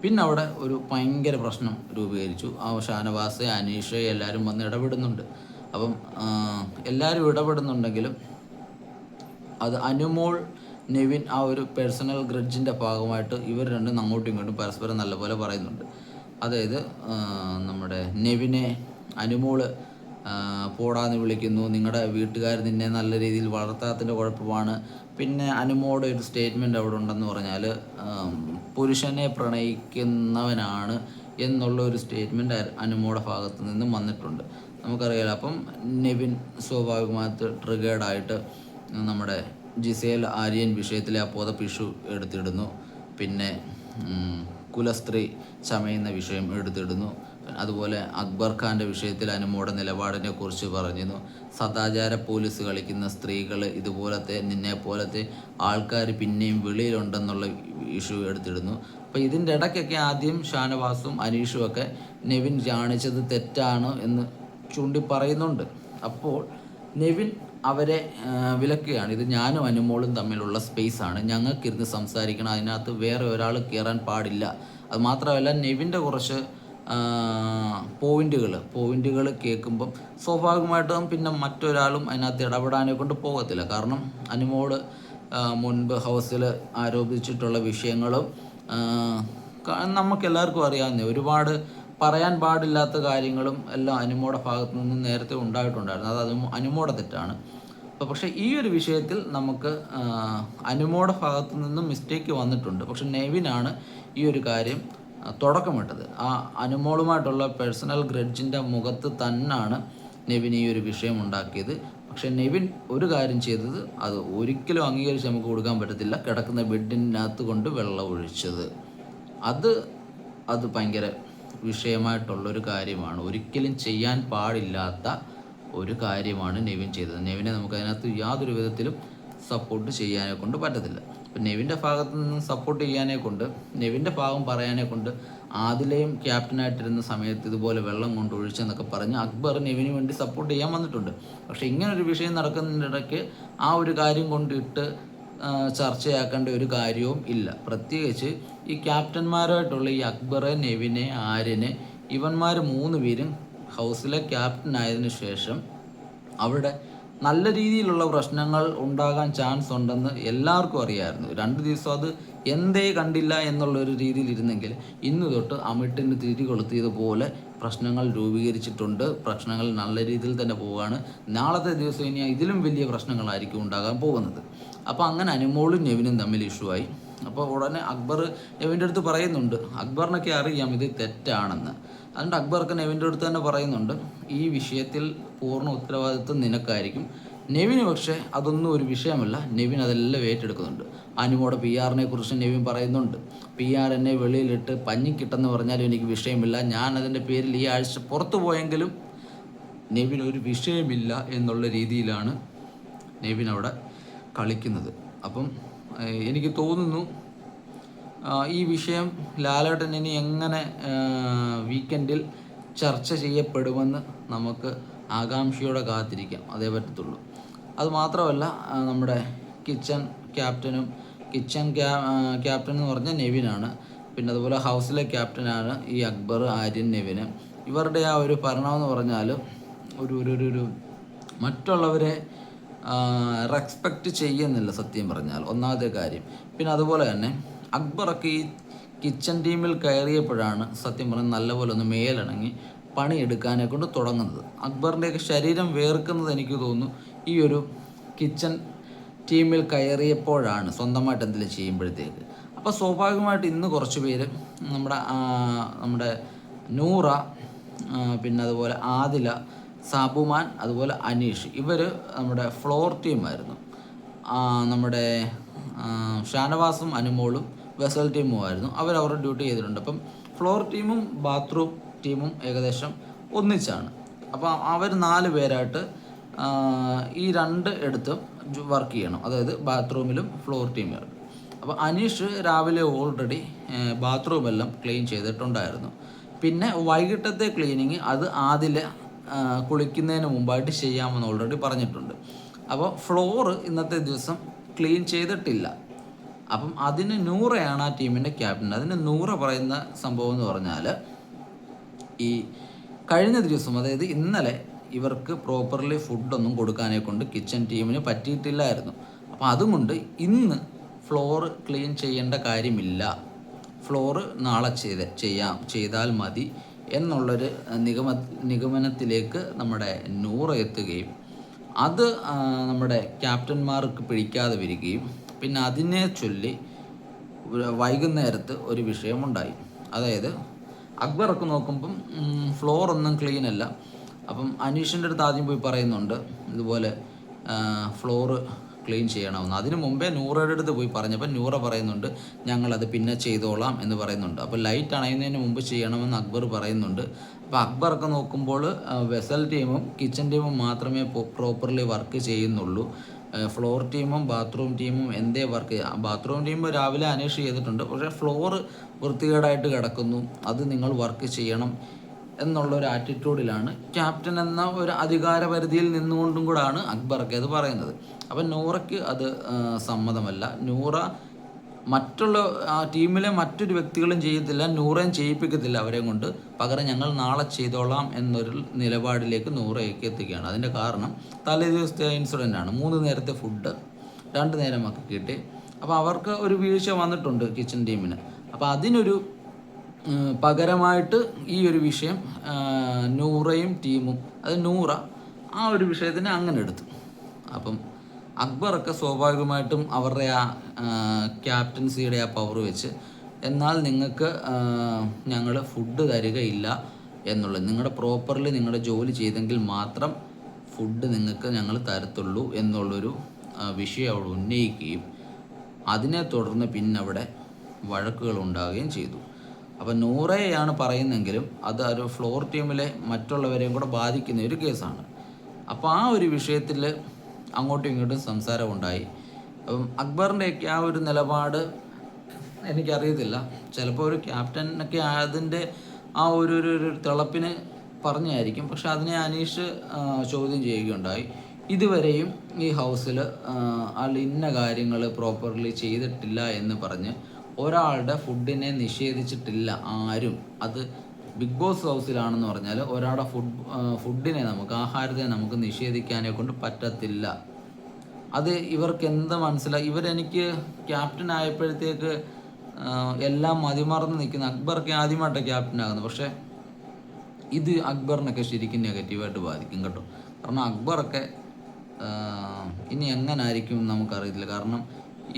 പിന്നെ അവിടെ ഒരു ഭയങ്കര പ്രശ്നം രൂപീകരിച്ചു. ആ ഷാനവാസ് അനീഷ് എല്ലാവരും വന്ന് ഇടപെടുന്നുണ്ട്. അപ്പം എല്ലാവരും ഇടപെടുന്നുണ്ടെങ്കിലും അത് അനുമോൾ നെവിൻ ആ ഒരു പേഴ്സണൽ ഗ്രഡ്ജിന്റെ ഭാഗമായിട്ട് ഇവർ രണ്ടും അങ്ങോട്ടും ഇങ്ങോട്ടും പരസ്പരം നല്ലപോലെ പറയുന്നുണ്ട്. അതായത് നമ്മുടെ നെവിനെ അനുമോൾ പോടാന്ന് വിളിക്കുന്നു. നിങ്ങളുടെ വീട്ടുകാർ നിന്നെ നല്ല രീതിയിൽ വളർത്താത്തതിന്റെ കുഴപ്പമാണ്. പിന്നെ അനുമോടെ ഒരു സ്റ്റേറ്റ്മെന്റ് അവിടെ ഉണ്ടെന്ന് പറഞ്ഞാൽ പുരുഷനെ പ്രണയിക്കുന്നവനാണ് എന്നുള്ള ഒരു സ്റ്റേറ്റ്മെന്റ് അനുമോടെ ഭാഗത്ത് നിന്നും വന്നിട്ടുണ്ട്. നമുക്കറിയാലോ അപ്പം നെവിൻ സ്വാഭാവികമായിട്ട് ട്രിഗേർഡായിട്ട് നമ്മുടെ ജിസേൽ ആര്യൻ വിഷയത്തിലെ ആ പിഷു എടുത്തിടുന്നു. പിന്നെ കുലസ്ത്രീ ചമയുന്ന വിഷയം എടുത്തിടുന്നു. അതുപോലെ അക്ബർ ഖാന്റെ വിഷയത്തിൽ അനുമോടെ നിലപാടിനെ കുറിച്ച് പറഞ്ഞിരുന്നു. സദാചാര പോലീസ് കളിക്കുന്ന സ്ത്രീകൾ ഇതുപോലത്തെ നിന്നെ പോലത്തെ ആൾക്കാർ പിന്നെയും വെളിയിലുണ്ടെന്നുള്ള ഇഷ്യൂ എടുത്തിടുന്നു. അപ്പോൾ ഇതിന്റെ ഇടയ്ക്കൊക്കെ ആദ്യം ഷാനവാസും അനീഷും ഒക്കെ നെവിൻ കാണിച്ചത് തെറ്റാണ് എന്ന് ചൂണ്ടി പറയുന്നുണ്ട് അപ്പോൾ നെവിൻ അവരെ വിലക്കുകയാണ്. ഇത് ഞാനും അനുമോളും തമ്മിലുള്ള സ്പേസാണ് ഞങ്ങൾക്കിരുന്ന് സംസാരിക്കണം. അതിനകത്ത് വേറെ ഒരാൾ കയറാൻ പാടില്ല. അത് മാത്രമല്ല നെവിന്റെ കുറച്ച് പോയിന്റുകൾ പോയിന്റുകൾ കേൾക്കുമ്പം സ്വാഭാവികമായിട്ടും പിന്നെ മറ്റൊരാളും അതിനകത്ത് ഇടപെടാനെ കൊണ്ട് പോകത്തില്ല. കാരണം അനുമോൾ മുൻപ് ഹൗസിൽ ആരോപിച്ചിട്ടുള്ള വിഷയങ്ങളും നമുക്കെല്ലാവർക്കും അറിയാവുന്ന. ഒരുപാട് പറയാൻ പാടില്ലാത്ത കാര്യങ്ങളും എല്ലാം അനുമോടെ ഭാഗത്തു നിന്ന് നേരത്തെ ഉണ്ടായിട്ടുണ്ടായിരുന്നു. അത് അനു അനുമോടെ തെറ്റാണ്. അപ്പോൾ പക്ഷേ ഈ ഒരു വിഷയത്തിൽ നമുക്ക് അനുമോടെ ഭാഗത്തു നിന്നും മിസ്റ്റേക്ക് വന്നിട്ടുണ്ട്. പക്ഷെ നെവിനാണ് ഈ ഒരു കാര്യം തുടക്കമിട്ടത്. ആ അനുമോളുമായിട്ടുള്ള പേഴ്സണൽ ഗ്രഡ്ജിന്റെ മുഖത്ത് തന്നെയാണ് നെവിൻ ഈ ഒരു വിഷയം ഉണ്ടാക്കിയത്. പക്ഷെ നെവിൻ ഒരു കാര്യം ചെയ്തത് അത് ഒരിക്കലും അംഗീകരിച്ച് നമുക്ക് കൊടുക്കാൻ പറ്റത്തില്ല. കിടക്കുന്ന ബെഡിനകത്ത് കൊണ്ട് വെള്ളം ഒഴിച്ചത്. അത് അത് ഭയങ്കര വിഷയമായിട്ടുള്ളൊരു കാര്യമാണ്. ഒരിക്കലും ചെയ്യാൻ പാടില്ലാത്ത ഒരു കാര്യമാണ് നെവിൻ ചെയ്തത്. നെവിനെ നമുക്ക് അതിനകത്ത് യാതൊരു വിധത്തിലും സപ്പോർട്ട് ചെയ്യാനേ കൊണ്ട് പറ്റത്തില്ല. ഇപ്പം നെവിന്റെ ഭാഗത്ത് നിന്ന് സപ്പോർട്ട് ചെയ്യാനേ കൊണ്ട് നെവിന്റെ ഭാഗം പറയാനേ കൊണ്ട് ആദിലയും ക്യാപ്റ്റനായിട്ടിരുന്ന സമയത്ത് ഇതുപോലെ വെള്ളം കൊണ്ട് ഒഴിച്ചെന്നൊക്കെ പറഞ്ഞ് അക്ബർ നെവിന് വേണ്ടി സപ്പോർട്ട് ചെയ്യാൻ വന്നിട്ടുണ്ട്. പക്ഷേ ഇങ്ങനൊരു വിഷയം നടക്കുന്നതിനിടയ്ക്ക് ആ ഒരു കാര്യം കൊണ്ടിട്ട് ചർച്ചയാക്കേണ്ട ഒരു കാര്യവും ഇല്ല. പ്രത്യേകിച്ച് ഈ ക്യാപ്റ്റന്മാരുമായിട്ടുള്ള ഈ അക്ബറെ നെവിനെ ആര്യനെ ഇവന്മാർ മൂന്ന് പേരും ഹൗസിലെ ക്യാപ്റ്റൻ ആയതിനു ശേഷം അവിടെ നല്ല രീതിയിലുള്ള പ്രശ്നങ്ങൾ ഉണ്ടാകാൻ ചാൻസ് ഉണ്ടെന്ന് എല്ലാവർക്കും അറിയാമായിരുന്നു രണ്ട് ദിവസം അത് എന്തേ കണ്ടില്ല എന്നുള്ളൊരു രീതിയിൽ ഇരുന്നെങ്കിൽ ഇന്ന് തൊട്ട് അമിട്ടിന് തിരി കൊളുത്തിയതുപോലെ പ്രശ്നങ്ങൾ രൂപീകരിച്ചിട്ടുണ്ട്. പ്രശ്നങ്ങൾ നല്ല രീതിയിൽ തന്നെ പോവുകയാണ്. നാളത്തെ ദിവസം ഇനി ഇതിലും വലിയ പ്രശ്നങ്ങളായിരിക്കും ഉണ്ടാകാൻ പോകുന്നത്. അപ്പോൾ അങ്ങനെ അനുമോളും നെവിനും തമ്മിൽ ഇഷ്യൂ ആയി. അപ്പോൾ ഉടനെ അക്ബർ നെവിന്റെ അടുത്ത് പറയുന്നുണ്ട്. അക്ബറിനൊക്കെ അറിയാം ഇത് തെറ്റാണെന്ന്. അതുകൊണ്ട് അക്ബർക്ക് നെവിന്റെ അടുത്ത് തന്നെ പറയുന്നുണ്ട്. ഈ വിഷയത്തിൽ പൂർണ ഉത്തരവാദിത്വം നിനക്കായിരിക്കും. നെവിന് പക്ഷേ അതൊന്നും ഒരു വിഷയമല്ല. നെവിൻ അതെല്ലാം ഏറ്റെടുക്കുന്നുണ്ട്. അനുമോടെ പി ആറിനെ കുറിച്ച് നെവിൻ പറയുന്നുണ്ട്. പി ആർ എന്നെ വെളിയിലിട്ട് പഞ്ഞിക്കിട്ടെന്ന് പറഞ്ഞാലും എനിക്ക് വിഷയമില്ല. ഞാൻ അതിന്റെ പേരിൽ ഈ ആഴ്ച പുറത്തു പോയെങ്കിലും നെവിൻ ഒരു വിഷയമില്ല എന്നുള്ള രീതിയിലാണ് നെവിൻ അവിടെ കളിക്കുന്നത്. അപ്പം എനിക്ക് തോന്നുന്നു ഈ വിഷയം ലാലേട്ടൻ ഇനി എങ്ങനെ വീക്കെൻഡിൽ ചർച്ച ചെയ്യപ്പെടുമെന്ന് നമുക്ക് ആകാംക്ഷയോടെ കാത്തിരിക്കാം. അതേ പറ്റത്തുള്ളൂ. അതുമാത്രമല്ല നമ്മുടെ കിച്ചൺ ക്യാപ്റ്റനും കിച്ചൺ ക്യാപ്റ്റൻ എന്ന് പറഞ്ഞാൽ നെവിനാണ്. പിന്നെ അതുപോലെ ഹൗസിലെ ക്യാപ്റ്റനാണ് ഈ അക്ബർ ആര്യൻ നെവിന്. ഇവരുടെ ആ ഒരു ഭരണമെന്ന് പറഞ്ഞാൽ ഒരു ഒരു- ഒരു മറ്റുള്ളവരെ റെസ്പെക്റ്റ് ചെയ്യുന്നില്ല സത്യം പറഞ്ഞാൽ. ഒന്നാമത്തെ കാര്യം. പിന്നെ അതുപോലെ തന്നെ അക്ബറൊക്കെ ഈ കിച്ചൺ ടീമിൽ കയറിയപ്പോഴാണ് സത്യം പറഞ്ഞാൽ നല്ലപോലെ ഒന്ന് മേലിണങ്ങി പണിയെടുക്കാനെ കൊണ്ട് തുടങ്ങുന്നത്. അക്ബറിന്റെയൊക്കെ ശരീരം വേർക്കുന്നത് എനിക്ക് തോന്നുന്നു ഈ ഒരു കിച്ചൺ ടീമിൽ കയറിയപ്പോഴാണ് സ്വന്തമായിട്ട് എന്തെങ്കിലും ചെയ്യുമ്പോഴത്തേക്ക്. അപ്പോൾ സ്വാഭാവികമായിട്ട് ഇന്ന് കുറച്ച് പേര് നമ്മുടെ നമ്മുടെ നൂറ പിന്നെ അതുപോലെ ആദില സാബുമാൻ അതുപോലെ അനീഷ്. ഇവർ നമ്മുടെ ഫ്ലോർ ടീമായിരുന്നു. നമ്മുടെ ഷാനവാസും അനുമോളും വെസൽ ടീമുമായിരുന്നു. അവരവരുടെ ഡ്യൂട്ടി ചെയ്തിട്ടുണ്ട്. അപ്പം ഫ്ലോർ ടീമും ബാത്റൂം ടീമും ഏകദേശം ഒന്നിച്ചാണ്. അപ്പോൾ അവർ നാല് പേരായിട്ട് ഈ രണ്ട് എടുത്തും വർക്ക് ചെയ്യണം. അതായത് ബാത്റൂമിലും ഫ്ലോർ ടീമിലും. അപ്പോൾ അനീഷ് രാവിലെ ഓൾറെഡി ബാത്റൂമെല്ലാം ക്ലീൻ ചെയ്തിട്ടുണ്ടായിരുന്നു. പിന്നെ വൈകിട്ടത്തെ ക്ലീനിങ് അത് ആദ്യം കുളിക്കുന്നതിന് മുമ്പായിട്ട് ചെയ്യാമെന്ന് ഓൾറെഡി പറഞ്ഞിട്ടുണ്ട്. അപ്പോൾ ഫ്ലോറ് ഇന്നത്തെ ദിവസം ക്ലീൻ ചെയ്തിട്ടില്ല. അപ്പം അതിന് നൂറയാണ് ആ ടീമിന്റെ ക്യാപ്റ്റൻ അതിന് നൂറ പറയുന്ന സംഭവം എന്ന് പറഞ്ഞാൽ ഈ കഴിഞ്ഞ ദിവസം അതായത് ഇന്നലെ ഇവർക്ക് പ്രോപ്പർലി ഫുഡൊന്നും കൊടുക്കാനേ കൊണ്ട് കിച്ചൺ ടീമിന് പറ്റിയിട്ടില്ലായിരുന്നു. അപ്പം അതുകൊണ്ട് ഇന്ന് ഫ്ലോർ ക്ലീൻ ചെയ്യേണ്ട കാര്യമില്ല. ഫ്ലോറ് നാളെ ചെയ്ത് ചെയ്യാം. ചെയ്താൽ മതി. എന്നുള്ളൊരു നിഗമ നിഗമനത്തിലേക്ക് നമ്മുടെ നൂറ എത്തുകയും അത് നമ്മുടെ ക്യാപ്റ്റന്മാർക്ക് പിടിക്കാതെ വരികയും പിന്നെ അതിനെ ചൊല്ലി വൈകുന്നേരത്ത് ഒരു വിഷയമുണ്ടായി. അതായത് അക്ബറൊക്കെ നോക്കുമ്പം ഫ്ലോർ ഒന്നും ക്ലീൻ അല്ല. അപ്പം അനീഷിന്റെ അടുത്ത് ആദ്യം പോയി പറയുന്നുണ്ട് ഇതുപോലെ ഫ്ലോറ് ക്ലീൻ ചെയ്യണമെന്ന് അതിന് മുമ്പേ നൂറയുടെ അടുത്ത് പോയി പറഞ്ഞപ്പോൾ നൂറ പറയുന്നുണ്ട് ഞങ്ങളത് പിന്നെ ചെയ്തോളാം എന്ന് പറയുന്നുണ്ട്. അപ്പോൾ ലൈറ്റ് അണയുന്നതിന് മുമ്പ് ചെയ്യണമെന്ന് അക്ബർ പറയുന്നുണ്ട്. അപ്പോൾ അക്ബറൊക്കെ നോക്കുമ്പോൾ വെസൽ ടീമും കിച്ചൺ ടീമും മാത്രമേ പ്രോപ്പർലി വർക്ക് ചെയ്യുന്നുള്ളൂ. ഫ്ലോർ ടീമും ബാത്റൂം ടീമും എന്തേ വർക്ക് ബാത്റൂം ടീം രാവിലെ അന്വേഷിച്ച് ചെയ്തിട്ടുണ്ട്. പക്ഷേ ഫ്ലോർ വൃത്തികേടായിട്ട് കിടക്കുന്നു. അത് നിങ്ങൾ വർക്ക് ചെയ്യണം എന്നുള്ള ഒരു ആറ്റിറ്റ്യൂഡിലാണ്. ക്യാപ്റ്റൻ എന്ന ഒരു അധികാര പരിധിയിൽ നിന്നുകൊണ്ടും കൂടാണ് അക്ബറൊക്കെ അത് പറയുന്നത്. അപ്പം നൂറയ്ക്ക് അത് സമ്മതമല്ല. നൂറ മറ്റുള്ള ടീമിലെ മറ്റൊരു വ്യക്തികളും ചെയ്യത്തില്ല നൂറേം ചെയ്യിപ്പിക്കത്തില്ല അവരെ കൊണ്ട്. പകരം ഞങ്ങൾ നാളെ ചെയ്തോളാം എന്നൊരു നിലപാടിലേക്ക് നൂറയൊക്കെ എത്തുകയാണ് അതിന്റെ കാരണം തലേ ദിവസത്തെ ഇൻസിഡന്റ് ആണ്. മൂന്ന് നേരത്തെ ഫുഡ് രണ്ട് നേരം നേരമൊക്കെ കിട്ടി. അപ്പോൾ അവർക്ക് ഒരു വീഴ്ച വന്നിട്ടുണ്ട് കിച്ചൺ ടീമിന് അപ്പോൾ അതിനൊരു പകരമായിട്ട് ഈ ഒരു വിഷയം നൂറയും ടീമും അത് നൂറ ആ ഒരു വിഷയത്തിനെ അങ്ങനെ എടുത്തു. അപ്പം അക്ബറൊക്കെ സ്വാഭാവികമായിട്ടും അവരുടെ ആ ക്യാപ്റ്റൻസിയുടെ ആ പവർ വെച്ച് എന്നാൽ നിങ്ങൾക്ക് ഞങ്ങൾ ഫുഡ് തരികയില്ല എന്നുള്ളത്. നിങ്ങളുടെ പ്രോപ്പർലി നിങ്ങളുടെ ജോലി ചെയ്തെങ്കിൽ മാത്രം ഫുഡ് നിങ്ങൾക്ക് ഞങ്ങൾ തരത്തുള്ളൂ എന്നുള്ളൊരു വിഷയം അവിടെ ഉന്നയിക്കുകയും അതിനെ തുടർന്ന് പിന്നെ അവിടെ വഴക്കുകൾ ഉണ്ടാവുകയും ചെയ്തു. അപ്പം നൂറയാണ് പറയുന്നെങ്കിലും അത് ഒരു ഫ്ലോർ ടീമിലെ മറ്റുള്ളവരെയും കൂടെ ബാധിക്കുന്ന ഒരു കേസാണ് അപ്പോൾ ആ ഒരു വിഷയത്തിൽ അങ്ങോട്ടും ഇങ്ങോട്ടും സംസാരം ഉണ്ടായി അപ്പം അക്ബറിന്റെയൊക്കെ ആ ഒരു നിലപാട് എനിക്കറിയത്തില്ല. ചിലപ്പോൾ ഒരു ക്യാപ്റ്റൻ ക്യാപ്റ്റനൊക്കെ അതിന്റെ ആ ഒരു ഒരു തിളപ്പിന് പറഞ്ഞായിരിക്കും. പക്ഷെ അതിനെ അനീഷ് ചോദ്യം ചെയ്യുകയുണ്ടായി. ഇതുവരെയും ഈ ഹൗസിൽ ആൾ ഇന്ന കാര്യങ്ങൾ പ്രോപ്പർലി ചെയ്തിട്ടില്ല എന്ന് പറഞ്ഞ് ഒരാളുടെ ഫുഡിനെ നിഷേധിച്ചിട്ടില്ല ആരും. അത് ബിഗ് ബോസ് ഹൗസിലാണെന്ന് പറഞ്ഞാൽ ഒരാളുടെ ഫുഡ് ഫുഡിനെ നമുക്ക് ആഹാരത്തെ നമുക്ക് നിഷേധിക്കാനെ കൊണ്ട് പറ്റത്തില്ല. അത് ഇവർക്ക് എന്താ മനസ്സിലായി ഇവരെനിക്ക് ക്യാപ്റ്റൻ ആയപ്പോഴത്തേക്ക് എല്ലാം മതിമറന്ന് നിൽക്കുന്ന അക്ബർക്ക് ആദ്യമായിട്ടാണ് ക്യാപ്റ്റൻ ആകുന്നത്. പക്ഷേ ഇത് അക്ബറിനൊക്കെ ശരിക്കും നെഗറ്റീവായിട്ട് ബാധിക്കും കേട്ടോ. കാരണം അക്ബറൊക്കെ ഇനി എങ്ങനായിരിക്കും നമുക്കറിയത്തില്ല. കാരണം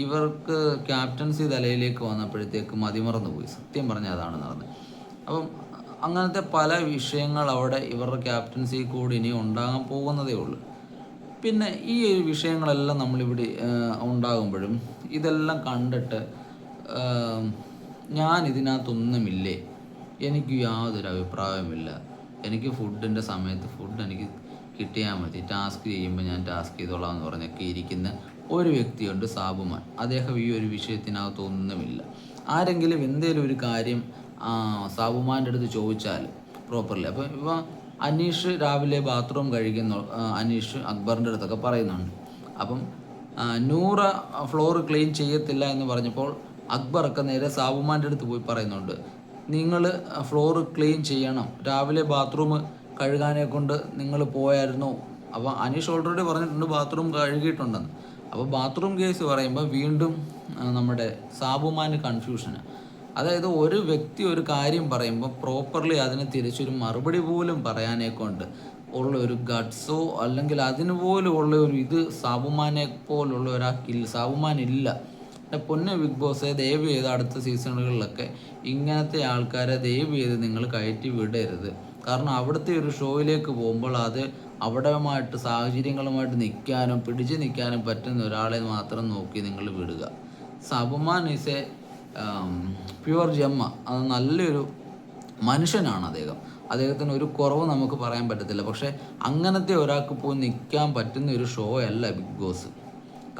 ഇവർക്ക് ക്യാപ്റ്റൻസി തലയിലേക്ക് വന്നപ്പോഴത്തേക്ക് മതിമറന്നു പോയി സത്യം പറഞ്ഞാൽ അതാണ് നടന്നത്. അപ്പം അങ്ങനത്തെ പല വിഷയങ്ങൾ അവിടെ ഇവരുടെ ക്യാപ്റ്റൻസി കൂടി ഇനി ഉണ്ടാകാൻ പോകുന്നതേ ഉള്ളൂ. പിന്നെ ഈ ഒരു വിഷയങ്ങളെല്ലാം നമ്മളിവിടെ ഉണ്ടാകുമ്പോഴും ഇതെല്ലാം കണ്ടിട്ട് ഞാൻ ഇതിനകത്തൊന്നുമില്ലേ എനിക്ക് യാതൊരു അഭിപ്രായവുമില്ല. എനിക്ക് ഫുഡിന്റെ സമയത്ത് ഫുഡ് എനിക്ക് കിട്ടിയാൽ മതി. ടാസ്ക് ചെയ്യുമ്പോൾ ഞാൻ ടാസ്ക് ചെയ്തോളാം എന്ന് പറഞ്ഞൊക്കെ ഇരിക്കുന്ന ഒരു വ്യക്തിയുണ്ട് സാബുമാൻ. അദ്ദേഹം ഈ ഒരു വിഷയത്തിനകത്തൊന്നുമില്ല. ആരെങ്കിലും എന്തെങ്കിലും ഒരു കാര്യം സാബുമാന്റെ അടുത്ത് ചോദിച്ചാൽ പ്രോപ്പർലി അപ്പോൾ ഇപ്പോൾ അനീഷ് രാവിലെ ബാത്റൂം കഴിക്കുന്ന. അനീഷ് അക്ബറിന്റെ അടുത്തൊക്കെ പറയുന്നുണ്ട്. അപ്പം നൂറ ഫ്ലോർ ക്ലീൻ ചെയ്യത്തില്ല എന്ന് പറഞ്ഞപ്പോൾ അക്ബറൊക്കെ നേരെ സാബുമാന്റെ അടുത്ത് പോയി പറയുന്നുണ്ട്. നിങ്ങൾ ഫ്ലോർ ക്ലീൻ ചെയ്യണം. രാവിലെ ബാത്റൂം കഴുകാനെ കൊണ്ട് നിങ്ങൾ പോയായിരുന്നു. അപ്പോൾ അനീഷ് ഓൾറെഡി പറഞ്ഞിട്ടുണ്ട് ബാത്റൂം കഴുകിയിട്ടുണ്ടെന്ന്. അപ്പോൾ ബാത്റൂം കേസ് പറയുമ്പോൾ വീണ്ടും നമ്മുടെ സാബുമാന് കൺഫ്യൂഷന് അതായത് ഒരു വ്യക്തി ഒരു കാര്യം പറയുമ്പോൾ പ്രോപ്പർലി അതിന് തിരിച്ചൊരു മറുപടി പോലും പറയാനേ കൊണ്ട് ഉള്ള ഒരു ഗഡ്സോ അല്ലെങ്കിൽ അതിന് പോലും ഉള്ള ഒരു ഇത് സാബുമാനെ പോലുള്ള ഒരാൾക്കില്ല സാബുമാൻ ഇല്ല എന്റെ പൊന്നെ ബിഗ് ബോസ് ദയവ് ചെയ്ത് അടുത്ത സീസണുകളിലൊക്കെ ഇങ്ങനത്തെ ആൾക്കാരെ ദയവ് ചെയ്ത് നിങ്ങൾ കയറ്റി വിടരുത്. കാരണം അവിടുത്തെ ഒരു ഷോയിലേക്ക് പോകുമ്പോൾ അത് അവിടെയുമായിട്ട് സാഹചര്യങ്ങളുമായിട്ട് നിൽക്കാനും പിടിച്ചു നിൽക്കാനും പറ്റുന്ന ഒരാളെ മാത്രം നോക്കി നിങ്ങൾ വിടുക. Sabumon is a pure gem. അത് നല്ലൊരു മനുഷ്യനാണ് അദ്ദേഹം. അദ്ദേഹത്തിന് ഒരു കുറവ് നമുക്ക് പറയാൻ പറ്റത്തില്ല. പക്ഷേ അങ്ങനത്തെ ഒരാൾക്ക് പോയി നിൽക്കാൻ പറ്റുന്ന ഒരു ഷോ അല്ല ബിഗ് ബോസ്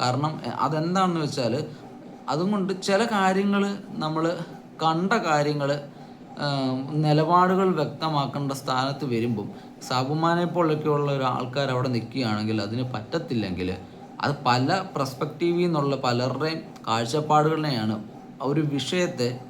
കാരണം അതെന്താണെന്ന് വെച്ചാൽ അതുകൊണ്ട് ചില കാര്യങ്ങൾ നമ്മൾ കണ്ട കാര്യങ്ങൾ നിലപാടുകൾ വ്യക്തമാക്കേണ്ട സ്ഥാനത്ത് വരുമ്പം സാബുമാനെ പോലൊക്കെയുള്ള ഒരു ആൾക്കാർ അവിടെ നിൽക്കുകയാണെങ്കിൽ അതിന് പറ്റത്തില്ലെങ്കിൽ അത് പല പ്രസ്പെക്റ്റീവിൽ നിന്നുള്ള പലരുടെയും കാഴ്ചപ്പാടുകളിനെയാണ് ഒരു വിഷയത്തെ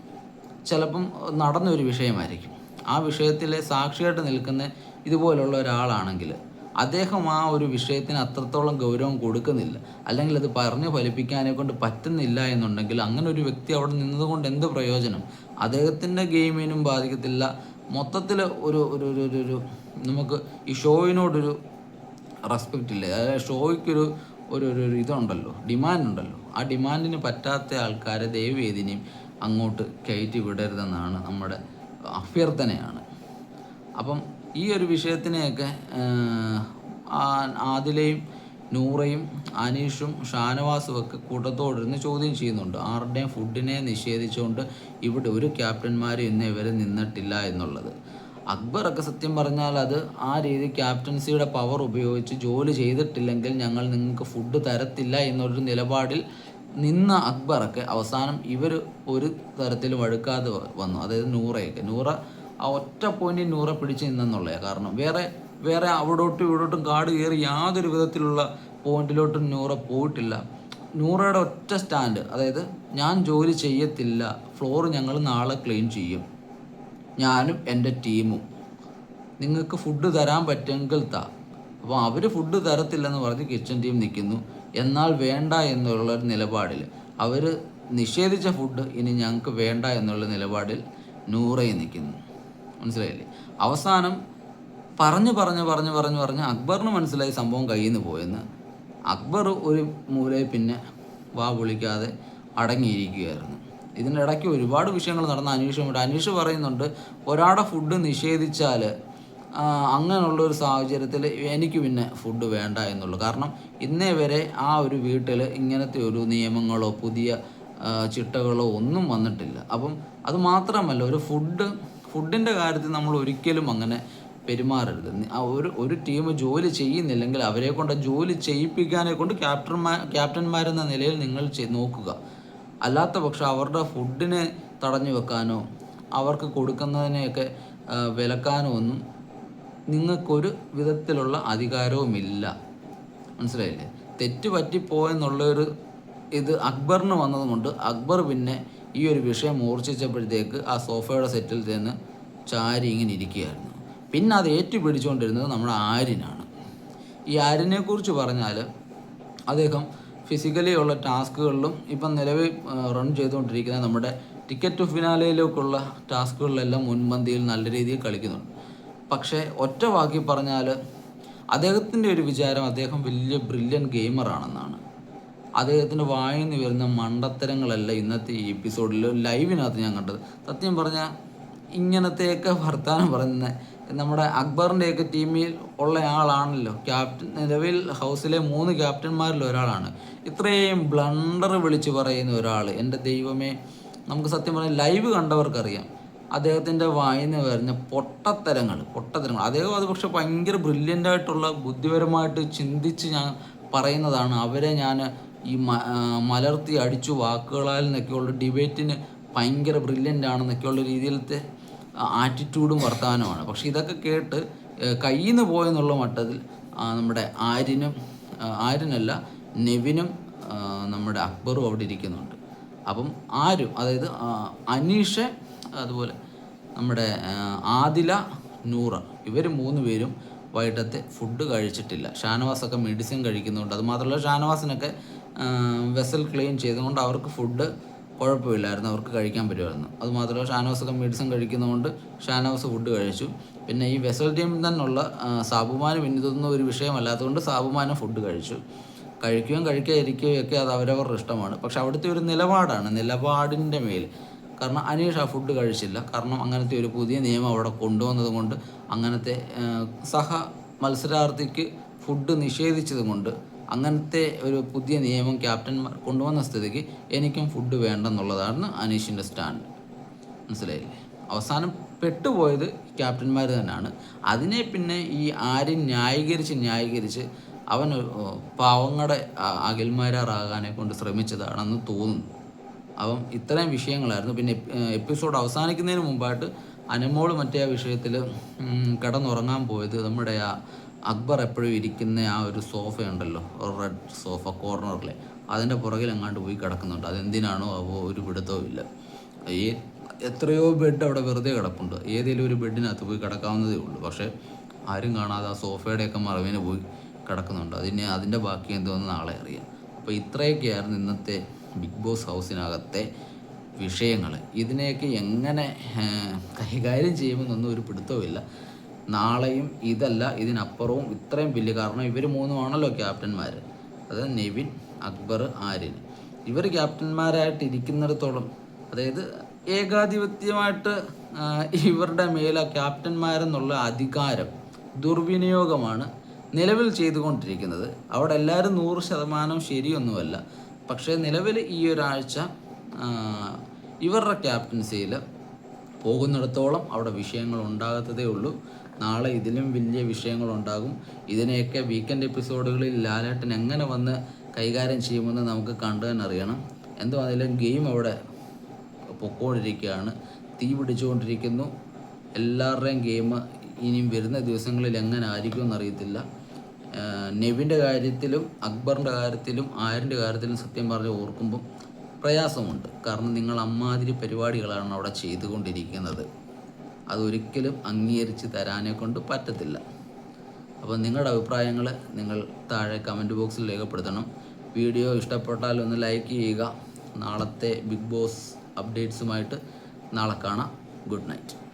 ചിലപ്പം നടന്ന ഒരു വിഷയമായിരിക്കും. ആ വിഷയത്തിലെ സാക്ഷിയായിട്ട് നിൽക്കുന്ന ഇതുപോലുള്ള ഒരാളാണെങ്കിൽ അദ്ദേഹം ആ ഒരു വിഷയത്തിന് അത്രത്തോളം ഗൗരവം കൊടുക്കുന്നില്ല. അല്ലെങ്കിൽ അത് പറഞ്ഞു ഫലിപ്പിക്കാനെ കൊണ്ട് പറ്റുന്നില്ല എന്നുണ്ടെങ്കിൽ അങ്ങനെ ഒരു വ്യക്തി അവിടെ നിന്നതുകൊണ്ട് എന്ത് പ്രയോജനം? അദ്ദേഹത്തിന്റെ ഗെയിമിനും ബാധിക്കത്തില്ല. മൊത്തത്തിൽ ഒരു ഒരു ഒരു- ഒരു നമുക്ക് ഈ ഷോയിനോടൊരു റെസ്പെക്റ്റ് ഇല്ല? അതായത് ഷോയ്ക്കൊരു ഒരു ഒരു ഇതുണ്ടല്ലോ ഡിമാൻഡ് ഉണ്ടല്ലോ. ആ ഡിമാൻഡിന് പറ്റാത്ത ആൾക്കാരെ ദൈവവേദിനെയും അങ്ങോട്ട് കയറ്റി വിടരുതെന്നാണ് നമ്മുടെ അഭ്യർത്ഥനയാണ്. അപ്പം ഈ ഒരു വിഷയത്തിനെയൊക്കെ ആദിലയും നൂറയും അനീഷും ഷാനവാസും ഒക്കെ കൂട്ടത്തോടിരുന്ന് ചോദ്യം ചെയ്യുന്നുണ്ട്. ആരുടെയും ഫുഡിനെ നിഷേധിച്ചുകൊണ്ട് ഇവിടെ ഒരു ക്യാപ്റ്റന്മാരും ഇന്ന് ഇവരെ നിന്നിട്ടില്ല എന്നുള്ളത്. അക്ബറൊക്കെ സത്യം പറഞ്ഞാൽ അത് ആ രീതി ക്യാപ്റ്റൻസിയുടെ പവർ ഉപയോഗിച്ച് ജോലി ചെയ്തിട്ടില്ലെങ്കിൽ ഞങ്ങൾ നിങ്ങൾക്ക് ഫുഡ് തരത്തില്ല എന്നൊരു നിലപാടിൽ നിന്ന അക്ബറൊക്കെ അവസാനം ഇവർ ഒരു തരത്തിലും വഴുക്കാതെ വന്നു. അതായത് നൂറയൊക്കെ. നൂറ ആ ഒറ്റ പോയിന്റിൽ നൂറ പിടിച്ച് നിന്നെന്നുള്ളതാണ് കാരണം. വേറെ വേറെ അവിടോട്ടും ഇവിടോട്ടും കാട് കയറി യാതൊരു വിധത്തിലുള്ള പോയിന്റിലോട്ടും നൂറ പോയിട്ടില്ല. നൂറയുടെ ഒറ്റ സ്റ്റാൻഡ് അതായത് ഞാൻ ജോലി ചെയ്യത്തില്ല. ഫ്ലോർ ഞങ്ങൾ നാളെ ക്ലീൻ ചെയ്യും. ഞാനും എന്റെ ടീമും. നിങ്ങൾക്ക് ഫുഡ് തരാൻ പറ്റുമെങ്കിൽ താ. അപ്പോൾ അവർ ഫുഡ് തരത്തില്ലെന്ന് പറഞ്ഞ് കിച്ചൺ ടീം നിൽക്കുന്നു എന്നാൽ വേണ്ട എന്നുള്ള ഒരു നിലപാടിൽ. അവർ നിഷേധിച്ച ഫുഡ് ഇനി ഞങ്ങൾക്ക് വേണ്ട എന്നുള്ള നിലപാടിൽ നൂറയിൽ നിൽക്കുന്നു മനസ്സിലായില്ലേ? അവസാനം പറഞ്ഞു പറഞ്ഞു പറഞ്ഞു പറഞ്ഞു പറഞ്ഞ് അക്ബറിന് മനസ്സിലായി സംഭവം കയ്യിൽ നിന്ന് പോയെന്ന്. അക്ബർ ഒരു മൂലയിൽ പിന്നെ വാ വിളിക്കാതെ അടങ്ങിയിരിക്കുകയായിരുന്നു. ഇതിന്റെ ഇടയ്ക്ക് ഒരുപാട് വിഷയങ്ങൾ നടന്ന അനീഷുമുണ്ട് അനീഷ് പറയുന്നുണ്ട് ഒരാളുടെ ഫുഡ് നിഷേധിച്ചാൽ അങ്ങനെയുള്ള ഒരു സാഹചര്യത്തിൽ എനിക്ക് പിന്നെ ഫുഡ് വേണ്ട എന്നുള്ളൂ. കാരണം ഇന്നേ വരെ ആ ഒരു വീട്ടിൽ ഇങ്ങനത്തെ ഒരു നിയമങ്ങളോ പുതിയ ചിട്ടകളോ ഒന്നും വന്നിട്ടില്ല. അപ്പം അത് മാത്രമല്ല ഒരു ഫുഡ് ഫുഡിന്റെ കാര്യത്തിൽ നമ്മൾ ഒരിക്കലും അങ്ങനെ പെരുമാറരുത്. ഒരു ഒരു ടീം ജോലി ചെയ്യുന്നില്ലെങ്കിൽ അവരെ കൊണ്ട് ജോലി ചെയ്യിപ്പിക്കാനെ കൊണ്ട് ക്യാപ്റ്റന്മാർ ക്യാപ്റ്റന്മാരെന്ന നിലയിൽ നിങ്ങൾ നോക്കുക. അല്ലാത്ത പക്ഷം അവരുടെ ഫുഡിനെ തടഞ്ഞു വെക്കാനോ അവർക്ക് കൊടുക്കുന്നതിനെയൊക്കെ വിലക്കാനോ ഒന്നും നിങ്ങൾക്കൊരു വിധത്തിലുള്ള അധികാരവുമില്ല. മനസ്സിലായില്ലേ? തെറ്റ് പറ്റിപ്പോയെന്നുള്ളൊരു ഇത് അക്ബറിന് വന്നതുകൊണ്ട് അക്ബർ പിന്നെ ഈ ഒരു വിഷയം മൂർച്ഛിച്ചപ്പോഴത്തേക്ക് ആ സോഫയുടെ സെറ്റിൽ ചെന്ന് ചാരി ഇങ്ങനെ ഇരിക്കുകയായിരുന്നു. പിന്നെ അത് ഏറ്റുപിടിച്ചുകൊണ്ടിരുന്നത് നമ്മുടെ ആര്യനാണ്. ഈ ആര്യനെക്കുറിച്ച് പറഞ്ഞാൽ അദ്ദേഹം ഫിസിക്കലി ഉള്ള ടാസ്കുകളിലും ഇപ്പം നിലവിൽ റൺ ചെയ്തുകൊണ്ടിരിക്കുന്ന നമ്മുടെ ടിക്കറ്റ് ടു ഫിനാലയിലേക്കുള്ള ടാസ്കുകളിലെല്ലാം മുൻപന്തിയിൽ നല്ല രീതിയിൽ കളിക്കുന്നുണ്ട്. പക്ഷേ ഒറ്റ വാക്കി പറഞ്ഞാൽ അദ്ദേഹത്തിന്റെ ഒരു വിചാരം അദ്ദേഹം വലിയ ബ്രില്യൻ ഗെയിമറാണെന്നാണ് അദ്ദേഹത്തിന്റെ വായിൽ നിന്ന് വരുന്ന മണ്ടത്തരങ്ങളല്ല ഇന്നത്തെ ഈ എപ്പിസോഡിൽ ലൈവിനകത്ത് ഞാൻ കണ്ടത്. സത്യം പറഞ്ഞാൽ ഇങ്ങനത്തെയൊക്കെ വർത്തമാനം പറയുന്ന നമ്മുടെ അക്ബറിന്റെയൊക്കെ ടീമിൽ ഉള്ള ആളാണല്ലോ. ക്യാപ്റ്റൻ നിലവിൽ ഹൗസിലെ മൂന്ന് ക്യാപ്റ്റന്മാരിൽ ഒരാളാണ്. ഇത്രയും ബ്ലണ്ടർ വിളിച്ച് പറയുന്ന ഒരാൾ എന്റെ ദൈവമേ നമുക്ക് സത്യം പറഞ്ഞാൽ ലൈവ് കണ്ടവർക്കറിയാം. അദ്ദേഹത്തിന്റെ വായിന്ന് വരുന്ന പൊട്ടത്തരങ്ങൾ പൊട്ടത്തരങ്ങൾ അദ്ദേഹം അത് പക്ഷെ ഭയങ്കര ബ്രില്യന്റായിട്ടുള്ള ബുദ്ധിപരമായിട്ട് ചിന്തിച്ച് ഞാൻ പറയുന്നതാണ്. അവരെ ഞാൻ ഈ മലർത്തി അടിച്ചു വാക്കുകളാൽ എന്നൊക്കെയുള്ള ഡിബേറ്റിന് ഭയങ്കര ബ്രില്യന്റ് ആണെന്നൊക്കെയുള്ള രീതിയിലത്തെ ആറ്റിറ്റ്യൂഡും വർത്തമാനമാണ് പക്ഷെ ഇതൊക്കെ കേട്ട് കയ്യിൽ പോയെന്നുള്ള മട്ടത്തിൽ നമ്മുടെ ആര്യനും ആര്യനല്ല നെവിനും നമ്മുടെ അക്ബറും അവിടെ ഇരിക്കുന്നുണ്ട്. അപ്പം ആരും അതായത് അനീഷ് അതുപോലെ നമ്മുടെ ആദില നൂറ ഇവർ മൂന്ന് പേരും വൈകിട്ടത്തെ ഫുഡ് കഴിച്ചിട്ടില്ല. ഷാനവാസൊക്കെ മെഡിസിൻ കഴിക്കുന്നുണ്ട്. അതുമാത്രമല്ല ഷാനവാസിനൊക്കെ വെസൽ ക്ലീൻ ചെയ്തുകൊണ്ട് അവർക്ക് ഫുഡ് കുഴപ്പമില്ലായിരുന്നു. അവർക്ക് കഴിക്കാൻ പറ്റുമായിരുന്നു. അതുമാത്രമല്ല ഷാനോസ് ഒക്കെ മെഡിസിൻ കഴിക്കുന്നതുകൊണ്ട് ഷാനോസ് ഫുഡ് കഴിച്ചു. പിന്നെ ഈ വെസൽ ടീമിൽ തന്നെയുള്ള സാബുമാനം ഒരു വിഷയമല്ലാത്തതുകൊണ്ട് സാബുമാനും ഫുഡ് കഴിച്ചു. കഴിക്കുകയും കഴിക്കാതിരിക്കുകയും ഒക്കെ അത് അവരവരുടെ ഇഷ്ടമാണ്. പക്ഷെ അവിടുത്തെ ഒരു നിലപാടാണ് നിലപാടിന്റെ മേൽ. കാരണം അനീഷ് ആ ഫുഡ് കഴിച്ചില്ല. കാരണം അങ്ങനത്തെ ഒരു പുതിയ നിയമം അവിടെ കൊണ്ടുവന്നത് കൊണ്ട് അങ്ങനത്തെ സഹ മത്സരാർത്ഥിക്ക് ഫുഡ് നിഷേധിച്ചത് കൊണ്ട് അങ്ങനത്തെ ഒരു പുതിയ നിയമം ക്യാപ്റ്റന്മാർ കൊണ്ടുവന്ന സ്ഥിതിക്ക് എനിക്കും ഫുഡ് വേണ്ടെന്നുള്ളതാണ് അനീഷിന്റെ സ്റ്റാൻഡ് മനസ്സിലായില്ലേ? അവസാനം പെട്ടുപോയത് ക്യാപ്റ്റന്മാർ തന്നെയാണ്. അതിനെ പിന്നെ ഈ ആര് ന്യായീകരിച്ച് ന്യായീകരിച്ച് അവൻ പാവങ്ങളുടെ അകിൽമാരാറാകാനെ കൊണ്ട് ശ്രമിച്ചതാണെന്ന് തോന്നുന്നു. അപ്പം ഇത്രയും വിഷയങ്ങളായിരുന്നു. പിന്നെ എപ്പിസോഡ് അവസാനിക്കുന്നതിന് മുമ്പായിട്ട് അനമോൾ മറ്റേ ആ വിഷയത്തിൽ കിടന്നുറങ്ങാൻ പോയത് നമ്മുടെ ആ അക്ബർ എപ്പോഴും ഇരിക്കുന്ന ആ ഒരു സോഫ ഉണ്ടല്ലോ റെഡ് സോഫ കോർണറിലെ അതിന്റെ പുറകിൽ എങ്ങാണ്ട് പോയി കിടക്കുന്നുണ്ട്. അതെന്തിനാണോ അപ്പോൾ ഒരു പിടുത്തവും ഇല്ല. ഈ എത്രയോ ബെഡ് അവിടെ വെറുതെ കിടപ്പുണ്ട്. ഏതെങ്കിലും ഒരു ബെഡിനകത്ത് പോയി കിടക്കാവുന്നതേ ഉള്ളൂ. പക്ഷേ ആരും കാണാതെ ആ സോഫയുടെയൊക്കെ മറവിന് പോയി കിടക്കുന്നുണ്ട്. അതിന് അതിന്റെ ബാക്കി എന്തോന്ന് നാളെ അറിയാം. അപ്പോൾ ഇത്രയൊക്കെയായിരുന്നു ഇന്നത്തെ ബിഗ് ബോസ് ഹൗസിനകത്തെ വിഷയങ്ങൾ ഇതിനെയൊക്കെ എങ്ങനെ കൈകാര്യം ചെയ്യുമെന്നൊന്നും ഒരു പിടുത്തവുമില്ല നാളെയും ഇതല്ല ഇതിനപ്പുറവും ഇത്രയും വലിയ കാരണം ഇവർ മൂന്നുമാണല്ലോ ക്യാപ്റ്റന്മാർ അതായത് നെവിൻ അക്ബർ ആര്യൻ. ഇവർ ക്യാപ്റ്റന്മാരായിട്ട് ഇരിക്കുന്നിടത്തോളം അതായത് ഏകാധിപത്യമായിട്ട് ഇവരുടെ മേലെ ക്യാപ്റ്റന്മാരെന്നുള്ള അധികാരം ദുർവിനിയോഗമാണ് നിലവിൽ ചെയ്തുകൊണ്ടിരിക്കുന്നത്. അവിടെ എല്ലാവരും നൂറ് ശതമാനം ശരിയൊന്നുമല്ല. പക്ഷേ നിലവിൽ ഈ ഒരാഴ്ച ഇവരുടെ ക്യാപ്റ്റൻസിയിൽ പോകുന്നിടത്തോളം അവിടെ വിഷയങ്ങൾ ഉണ്ടാകത്തതേ ഉള്ളൂ. നാളെ ഇതിലും വലിയ വിഷയങ്ങളുണ്ടാകും. ഇതിനെയൊക്കെ വീക്കെൻഡ് എപ്പിസോഡുകളിൽ ലാലേട്ടൻ എങ്ങനെ വന്ന് കൈകാര്യം ചെയ്യുമെന്ന് നമുക്ക് കണ്ടു തന്നെ അറിയണം. എന്തോ അതിലും ഗെയിം അവിടെ പൊക്കോണ്ടിരിക്കുകയാണ്. തീ പിടിച്ചുകൊണ്ടിരിക്കുന്നു. എല്ലാവരുടെയും ഗെയിം ഇനിയും വരുന്ന ദിവസങ്ങളിൽ എങ്ങനെ ആയിരിക്കും എന്നറിയത്തില്ല നെവിന്റെ കാര്യത്തിലും അക്ബറിന്റെ കാര്യത്തിലും ആരിന്റെ കാര്യത്തിലും സത്യം പറഞ്ഞ് ഓർക്കുമ്പം പ്രയാസമുണ്ട്. കാരണം നിങ്ങൾ അമ്മാതിരി പരിപാടികളാണ് അവിടെ ചെയ്തുകൊണ്ടിരിക്കുന്നത്. അതൊരിക്കലും അംഗീകരിച്ച് തരാനെ കൊണ്ട് പറ്റത്തില്ല. അപ്പോൾ നിങ്ങളുടെ അഭിപ്രായങ്ങൾ നിങ്ങൾ താഴെ കമന്റ് ബോക്സിൽ രേഖപ്പെടുത്തണം. വീഡിയോ ഇഷ്ടപ്പെട്ടാൽ ഒന്ന് ലൈക്ക് ചെയ്യുക. നാളത്തെ ബിഗ് ബോസ് അപ്ഡേറ്റ്സുമായിട്ട് നാളെ കാണാം. Good night